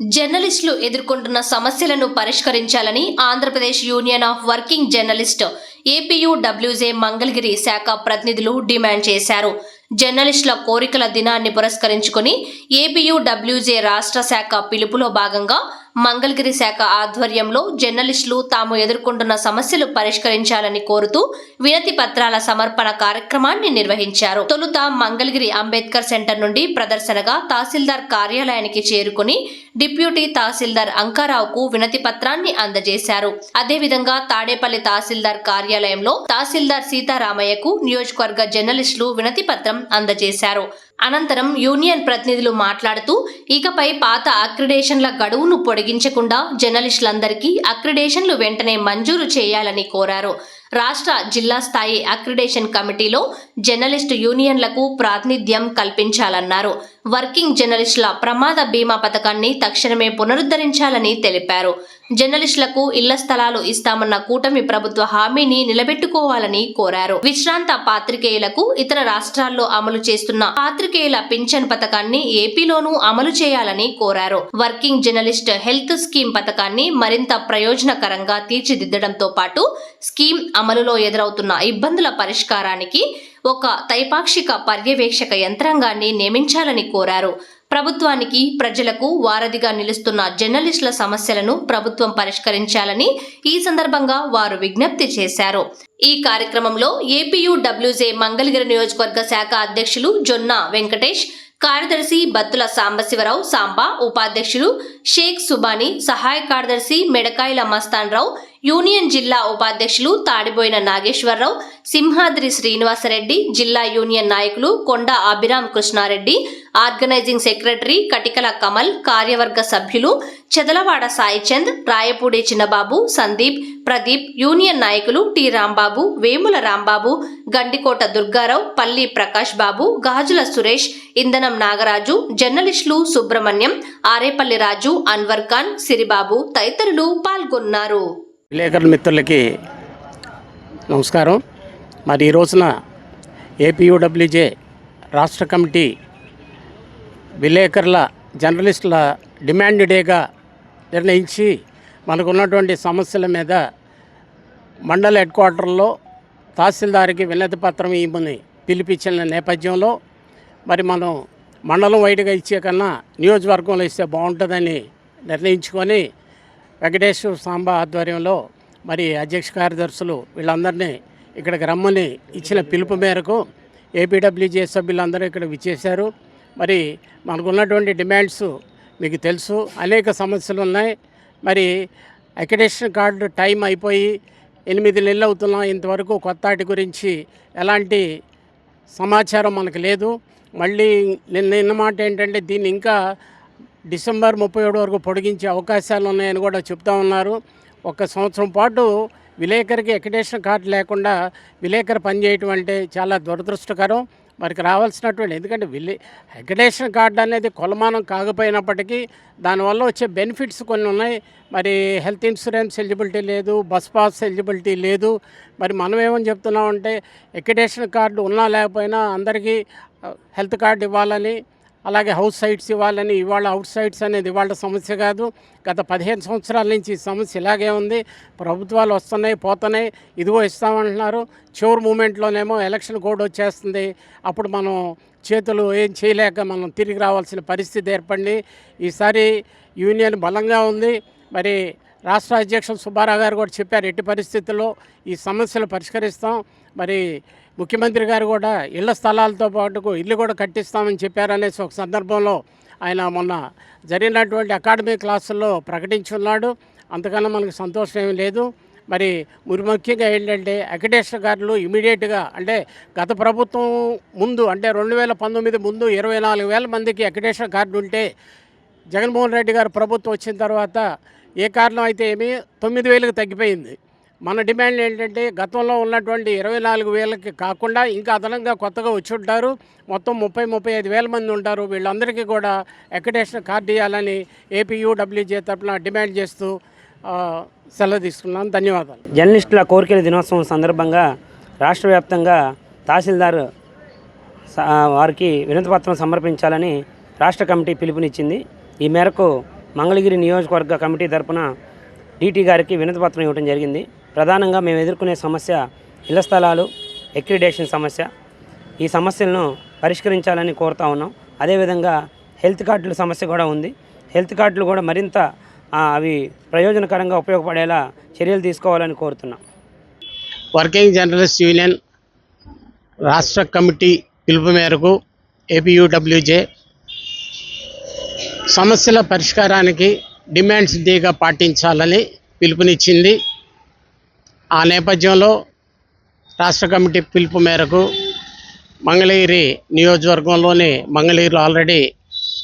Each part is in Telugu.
జర్నలిస్టులు ఎదుర్కొంటున్న సమస్యలను పరిష్కరించాలని Andhra Pradesh union of working journalist APUWJ Mangalagiri శాఖ ప్రతినిధులు డిమాండ్ చేశారు. జర్నలిస్టుల కోరికల దినాన్ని పురస్కరించుకుని ఏపీయూడబ్ల్యూజే రాష్ట్ర శాఖ పిలుపులో భాగంగా మంగళగిరి శాఖ ఆధ్వర్యంలో జర్నలిస్టులు తాము ఎదుర్కొంటున్న సమస్యలు పరిష్కరించాలని కోరుతూ వినతి పత్రాల సమర్పణ కార్యక్రమాన్ని నిర్వహించారు. తొలుత మంగళగిరి అంబేద్కర్ సెంటర్ నుండి ప్రదర్శనగా తహసీల్దార్ కార్యాలయానికి చేరుకుని డిప్యూటీ తహసీల్దార్ అంకారావుకు వినతి పత్రాన్ని అందజేశారు. అదేవిధంగా తాడేపల్లి తహసీల్దార్ కార్యాలయంలో తహసీల్దార్ సీతారామయ్యకు నియోజకవర్గ జర్నలిస్టులు వినతి పత్రం అందజేశారు. అనంతరం యూనియన్ ప్రతినిధులు మాట్లాడుతూ ఇకపై పాత అక్రిడేషన్ల గడువును పొడిగించకుండా జర్నలిస్టులందరికీ అక్రిడేషన్లు వెంటనే మంజూరు చేయాలని కోరారు. రాష్ట్ర జిల్లా స్థాయి అక్రిడేషన్ కమిటీలో జర్నలిస్టు యూనియన్లకు ప్రాతినిధ్యం కల్పించాలన్నారు. వర్కింగ్ జర్నలిస్టుల ప్రమాద బీమా పథకాన్ని తక్షణమే పునరుద్ధరించాలని తెలిపారు. జర్నలిస్టులకు ఇళ్ళ స్థలాలు ఇస్తామన్న కూటమి ప్రభుత్వ హామీని నిలబెట్టుకోవాలని కోరారు. విశ్రాంత పాత్రికేయులకు ఇతర రాష్ట్రాల్లో అమలు చేస్తున్న పాత్రికేయుల పింఛన్ పథకాన్ని ఏపీలోనూ అమలు చేయాలని కోరారు. వర్కింగ్ జర్నలిస్ట్ హెల్త్ స్కీమ్ పథకాన్ని మరింత ప్రయోజనకరంగా తీర్చిదిద్దడంతో పాటు స్కీమ్ అమలులో ఎదురవుతున్న ఇబ్బందుల పరిష్కారానికి ఒక తైపాక్షిక పర్యవేక్షక యంత్రాంగాన్ని నియమించాలని కోరారు. ప్రభుత్వానికి ప్రజలకు వారధిగా నిలుస్తున్న జర్నలిస్టుల సమస్యలను ప్రభుత్వం పరిష్కరించాలని ఈ సందర్భంగా వారు విజ్ఞప్తి చేశారు. ఈ కార్యక్రమంలో ఏపీయూడబ్ల్యూజే మంగళగిరి నియోజకవర్గ శాఖ అధ్యక్షులు జొన్న వెంకటేష్ కార్యదర్శి బత్తుల సాంబశివరావు సాంబా ఉపాధ్యక్షులు షేక్ సుబాని సహాయ కార్యదర్శి మెడకాయల మస్తాన్రావు యూనియన్ జిల్లా ఉపాధ్యక్షులు తాడిబోయిన నాగేశ్వరరావు సింహాద్రి శ్రీనివాసరెడ్డి జిల్లా యూనియన్ నాయకులు కొండ అభిరామ్ కృష్ణారెడ్డి ఆర్గనైజింగ్ సెక్రటరీ కటికల కమల్ కార్యవర్గ సభ్యులు చెదలవాడ సాయిచంద్ రాయపూడి చిన్నబాబు సందీప్ ప్రదీప్ యూనియన్ నాయకులు టి రాంబాబు వేముల రాంబాబు గండికోట దుర్గారావు పల్లి ప్రకాష్ బాబు గాజుల సురేష్ ఇంధనం నాగరాజు జర్నలిస్టులు సుబ్రహ్మణ్యం ఆరేపల్లి రాజు అన్వర్ ఖాన్ సిరిబాబు తదితరులు పాల్గొన్నారు. విలేకరుల మిత్రులకి నమస్కారం. మరి ఈ రోజున ఏపీయూడబ్ల్యూజే రాష్ట్ర కమిటీ విలేకరుల జర్నలిస్టుల డిమాండ్ డేగా నిర్ణయించి మనకున్నటువంటి సమస్యల మీద మండల హెడ్ క్వార్టర్లో తహసీల్దార్కి వినతి పత్రం ఇవ్వమని పిలిపించిన నేపథ్యంలో మరి మనం మండలం వైడ్గా ఇచ్చే కన్నా నియోజకవర్గంలో ఇస్తే బాగుంటుందని నిర్ణయించుకొని వెంకటేశ్వర సాంబ ఆధ్వర్యంలో మరి అధ్యక్ష కార్యదర్శులు వీళ్ళందరినీ ఇక్కడికి రమ్మని ఇచ్చిన పిలుపు మేరకు ఏపీడబ్ల్యూజే సభ్యులందరూ ఇక్కడ విచ్చేశారు. మరి మనకున్నటువంటి డిమాండ్స్ మీకు తెలుసు. అనేక సమస్యలు ఉన్నాయి. మరి అక్రిడేషన్ కార్డు టైం అయిపోయి ఎనిమిది నెలలు అవుతున్నాం ఇంతవరకు కొత్త వాటి గురించి ఎలాంటి సమాచారం మనకు లేదు. మళ్ళీ నిన్న నిన్న మాట ఏంటంటే దీన్ని ఇంకా డిసెంబర్ ముప్పై ఏడు వరకు పొడిగించే అవకాశాలు ఉన్నాయని కూడా చెప్తా ఉన్నారు. ఒక సంవత్సరం పాటు విలేకరికి ఎక్కడేషన్ కార్డు లేకుండా విలేకరు పనిచేయటం అంటే చాలా దురదృష్టకరం. మరికి రావాల్సినటువంటి ఎందుకంటే విలే ఎక్రిడేషన్ కార్డు అనేది కొలమానం కాకపోయినప్పటికీ దానివల్ల వచ్చే బెనిఫిట్స్ కొన్ని ఉన్నాయి. మరి హెల్త్ ఇన్సూరెన్స్ ఎలిజిబిలిటీ లేదు బస్ పాస్ ఎలిజిబిలిటీ లేదు. మరి మనం ఏమని చెప్తున్నామంటే ఎక్రిడేషన్ కార్డు ఉన్నా లేకపోయినా అందరికీ హెల్త్ కార్డు ఇవ్వాలని అలాగే హౌస్ సైట్స్ ఇవ్వాలని ఇవాళ అవుట్ సైట్స్ అనేది ఇవాళ సమస్య కాదు. గత పదిహేను సంవత్సరాల నుంచి ఈ సమస్య ఇలాగే ఉంది. ప్రభుత్వాలు వస్తున్నాయి పోతున్నాయి. ఇదిగో ఇస్తామంటున్నారు. చివరి మూమెంట్లోనేమో ఎలక్షన్ కోడ్ వచ్చేస్తుంది. అప్పుడు మనం చేతులు ఏం చేయలేక మనం తిరిగి రావాల్సిన పరిస్థితి ఏర్పడింది. ఈసారి యూనియన్ బలంగా ఉంది. మరి రాష్ట్ర అధ్యక్షులు సుబ్బారావు గారు కూడా చెప్పారు ఎట్టి పరిస్థితుల్లో ఈ సమస్యలు పరిష్కరిస్తాం. మరి ముఖ్యమంత్రి గారు కూడా ఇళ్ళ స్థలాలతో పాటు ఇల్లు కూడా కట్టిస్తామని చెప్పారనేసి ఒక సందర్భంలో ఆయన మొన్న జరిగినటువంటి అకాడమీ క్లాసుల్లో ప్రకటించున్నాడు అంతకన్నా మనకు సంతోషం ఏమీ లేదు. మరి మరి ముఖ్యంగా ఏంటంటే అక్రిడేషన్ కార్డులు ఇమీడియట్గా అంటే గత ప్రభుత్వం ముందు అంటే రెండు వేల పంతొమ్మిది ముందు ఇరవై నాలుగు వేల మందికి అక్రిడేషన్ కార్డు ఉంటే జగన్మోహన్ రెడ్డి గారు ప్రభుత్వం వచ్చిన తర్వాత ఏ కారణం అయితే ఏమి? తొమ్మిది వేలకు తగ్గిపోయింది. మన డిమాండ్ ఏంటంటే గతంలో ఉన్నటువంటి ఇరవై నాలుగు వేలకి కాకుండా ఇంకా అదనంగా కొత్తగా వచ్చి ఉంటారు. మొత్తం ముప్పై ముప్పై ఐదు వేల మంది ఉంటారు. వీళ్ళందరికీ కూడా అకడేషన్ కార్డు ఇవ్వాలని ఏపీయూడబ్ల్యూజే తరఫున డిమాండ్ చేస్తూ సెలవు తీసుకున్నాను. ధన్యవాదాలు. జర్నలిస్టుల కోరికల దినోత్సవం సందర్భంగా రాష్ట్ర వ్యాప్తంగా తహసీల్దార్ వారికి వారికి వినతిపత్రం సమర్పించాలని రాష్ట్ర కమిటీ పిలుపునిచ్చింది. ఈ మేరకు మంగళగిరి నియోజకవర్గ కమిటీ తరపున డీటీ గారికి వినతిపత్రం ఇవ్వడం జరిగింది. ప్రధానంగా మేము ఎదుర్కొనే సమస్య ఇళ్ళ స్థలాలు ఎక్రిడేషన్ సమస్య. ఈ సమస్యలను పరిష్కరించాలని కోరుతా ఉన్నాం. అదేవిధంగా హెల్త్ కార్డుల సమస్య కూడా ఉంది. హెల్త్ కార్డులు కూడా మరింత అవి ప్రయోజనకరంగా ఉపయోగపడేలా చర్యలు తీసుకోవాలని కోరుతున్నాం. వర్కింగ్ జర్నలిస్ట్ యూనియన్ రాష్ట్ర కమిటీ పిలుపు మేరకు ఏపీయూడబ్ల్యూజే సమస్యల పరిష్కారానికి డిమాండ్స్ డేగా పాటించాలని పిలుపునిచ్చింది. ఆ నేపథ్యంలో రాష్ట్ర కమిటీ పిలుపు మేరకు మంగళగిరి నియోజకవర్గంలోని మంగళగిరిలో ఆల్రెడీ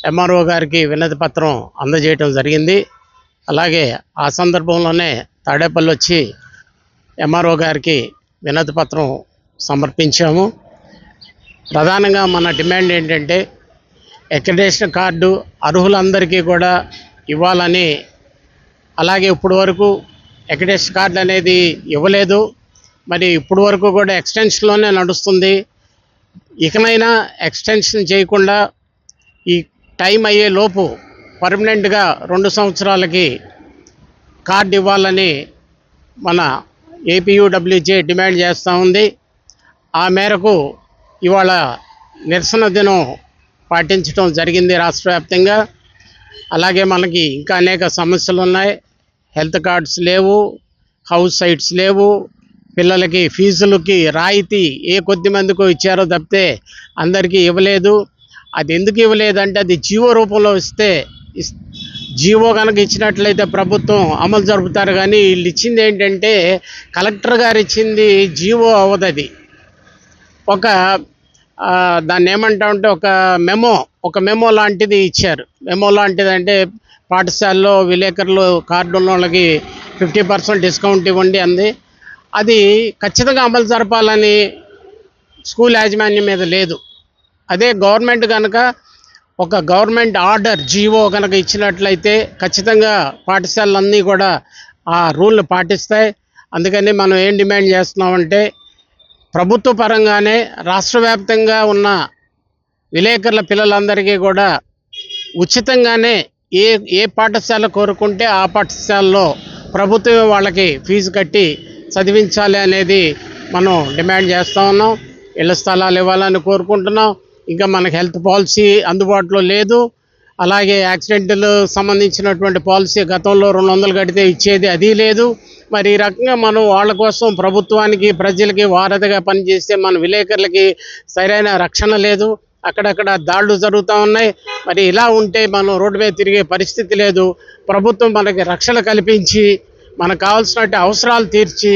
ఎంఆర్ఓ గారికి వినతి పత్రం అందజేయడం జరిగింది. అలాగే ఆ సందర్భంలోనే తాడేపల్లి వచ్చి ఎంఆర్ఓ గారికి వినతి పత్రం సమర్పించాము. ప్రధానంగా మన డిమాండ్ ఏంటంటే అక్రిడేషన్ కార్డు అర్హులందరికీ కూడా ఇవ్వాలని అలాగే ఇప్పటి వరకు అక్రిడేషన్ కార్డు అనేది ఇవ్వలేదు. మరి ఇప్పుడు వరకు కూడా ఎక్స్టెన్షన్లోనే నడుస్తుంది. ఇకనైనా ఎక్స్టెన్షన్ చేయకుండా ఈ టైం అయ్యే లోపు పర్మనెంట్గా రెండు సంవత్సరాలకి కార్డు ఇవ్వాలని మన ఏపీయూడబ్ల్యూజే డిమాండ్ చేస్తూ ఉంది. ఆ మేరకు ఇవాళ నిరసన దినం పాటించడం జరిగింది రాష్ట్ర వ్యాప్తంగా. అలాగే మనకి ఇంకా అనేక సమస్యలు ఉన్నాయి. హెల్త్ కార్డ్స్ లేవు హౌస్ సైట్స్ లేవు పిల్లలకి ఫీజులకి రాయితీ ఏ కొద్ది మందికో ఇచ్చారో తప్పితే అందరికీ ఇవ్వలేదు. అది ఎందుకు ఇవ్వలేదంటే అది జీవో రూపంలో ఇస్తే ఇస్- జీవో కనుక ఇచ్చినట్లయితే ప్రభుత్వం అమలు జరుపుతారు. కానీ వీళ్ళు ఇచ్చింది ఏంటంటే కలెక్టర్ గారు ఇచ్చింది జీవో అవ్వదు ఒక దాన్ని దాన్ని ఏమంటామంటే ఒక మెమో ఒక మెమో లాంటిది ఇచ్చారు. మెమో లాంటిది అంటే పాఠశాలలో విలేకరులు కార్డు ఉన్న వాళ్ళకి ఫిఫ్టీ పర్సెంట్ డిస్కౌంట్ ఇవ్వండి అంది. అది ఖచ్చితంగా అమలు జరపాలని స్కూల్ యాజమాన్యం మీద లేదు. అదే గవర్నమెంట్ కనుక ఒక గవర్నమెంట్ ఆర్డర్ జీవో కనుక ఇచ్చినట్లయితే ఖచ్చితంగా పాఠశాలలన్నీ కూడా ఆ రూల్ని పాటిస్తాయి. అందుకని మనం ఏం డిమాండ్ చేస్తున్నామంటే ప్రభుత్వ పరంగానే రాష్ట్ర వ్యాప్తంగా ఉన్న విలేకరుల పిల్లలందరికీ కూడా ఉచితంగానే ఏ ఏ పాఠశాల కోరుకుంటే ఆ పాఠశాలలో ప్రభుత్వమే వాళ్ళకి ఫీజు కట్టి చదివించాలి అనేది మనం డిమాండ్ చేస్తూ ఉన్నాం. ఇళ్ళ స్థలాలు ఇవ్వాలని కోరుకుంటున్నాం. ఇంకా మనకి హెల్త్ పాలసీ అందుబాటులో లేదు. అలాగే యాక్సిడెంటల్ సంబంధించినటువంటి పాలసీ గతంలో రెండు వందలు కడితే ఇచ్చేది అది లేదు. మరి ఈ రకంగా మనం వాళ్ళ కోసం ప్రభుత్వానికి ప్రజలకి వారధిగా పనిచేస్తే మన విలేకరులకి సరైన రక్షణ లేదు. అక్కడక్కడ దాడులు జరుగుతూ ఉన్నాయి. మరి ఇలా ఉంటే మనం రోడ్డు మీద తిరిగే పరిస్థితి లేదు. ప్రభుత్వం మనకి రక్షణ కల్పించి మనకు కావాల్సినట్టు అవసరాలు తీర్చి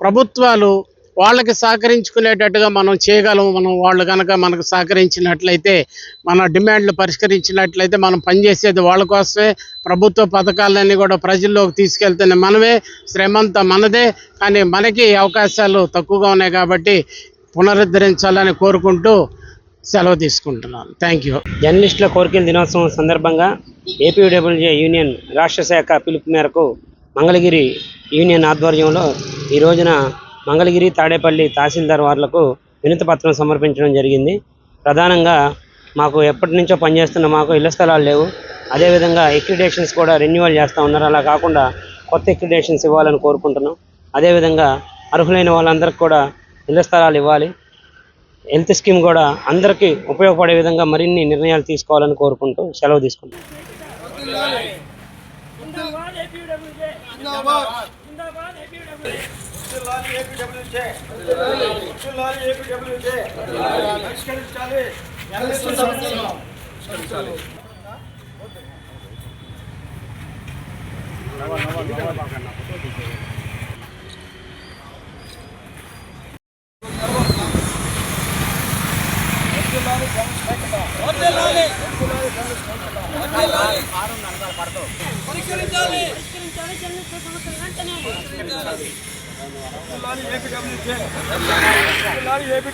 ప్రభుత్వాలు వాళ్ళకి సహకరించుకునేటట్టుగా మనం చేయగలం మనం వాళ్ళు కనుక మనకు సహకరించినట్లయితే మన డిమాండ్లు పరిష్కరించినట్లయితే మనం పనిచేసేది వాళ్ళ కోసమే. ప్రభుత్వ పథకాలన్నీ కూడా ప్రజల్లోకి తీసుకెళ్తున్నాయి మనమే. శ్రమంతా మనదే. కానీ మనకి అవకాశాలు తక్కువగా ఉన్నాయి కాబట్టి పునరుద్ధరించాలని కోరుకుంటూ సెలవు తీసుకుంటున్నాను. థ్యాంక్ యూ జర్నలిస్టుల కోరికల దినోత్సవం సందర్భంగా ఏపీడబ్ల్యూజే యూనియన్ రాష్ట్ర శాఖ పిలుపు మేరకు మంగళగిరి యూనియన్ ఆధ్వర్యంలో ఈ రోజున మంగళగిరి తాడేపల్లి తహసీల్దార్ వార్లకు వినతి పత్రం సమర్పించడం జరిగింది. ప్రధానంగా మాకు ఎప్పటి నుంచో పనిచేస్తున్న మాకు ఇళ్ళ స్థలాలు లేవు. అదేవిధంగా ఎక్రిడేషన్స్ కూడా రెన్యువల్ చేస్తూ ఉన్నారు. అలా కాకుండా కొత్త ఎక్రిడేషన్స్ ఇవ్వాలని కోరుకుంటున్నాం. అదేవిధంగా అర్హులైన వాళ్ళందరికీ కూడా ఇళ్ళ స్థలాలు ఇవ్వాలి. హెల్త్ స్కీమ్ కూడా అందరికీ ఉపయోగపడే విధంగా మరిన్ని నిర్ణయాలు తీసుకోవాలని కోరుకుంటూ సెలవు తీసుకుంటాం లారీ ఏపీడబ్ల్యూజే ఉచ్చు లారీ ఏపీడబ్ల్యూజే పరిష్కరించాలి. ఎల్ఎస్సీ సమస్యలు పరిష్కరించాలి నవ నవ నవ బాగా ఫోటో తీసేయండి పరిష్కరించాలి. పరిష్కరించాలి. జన్మ సమస్యలు వెంటనే ఏపీ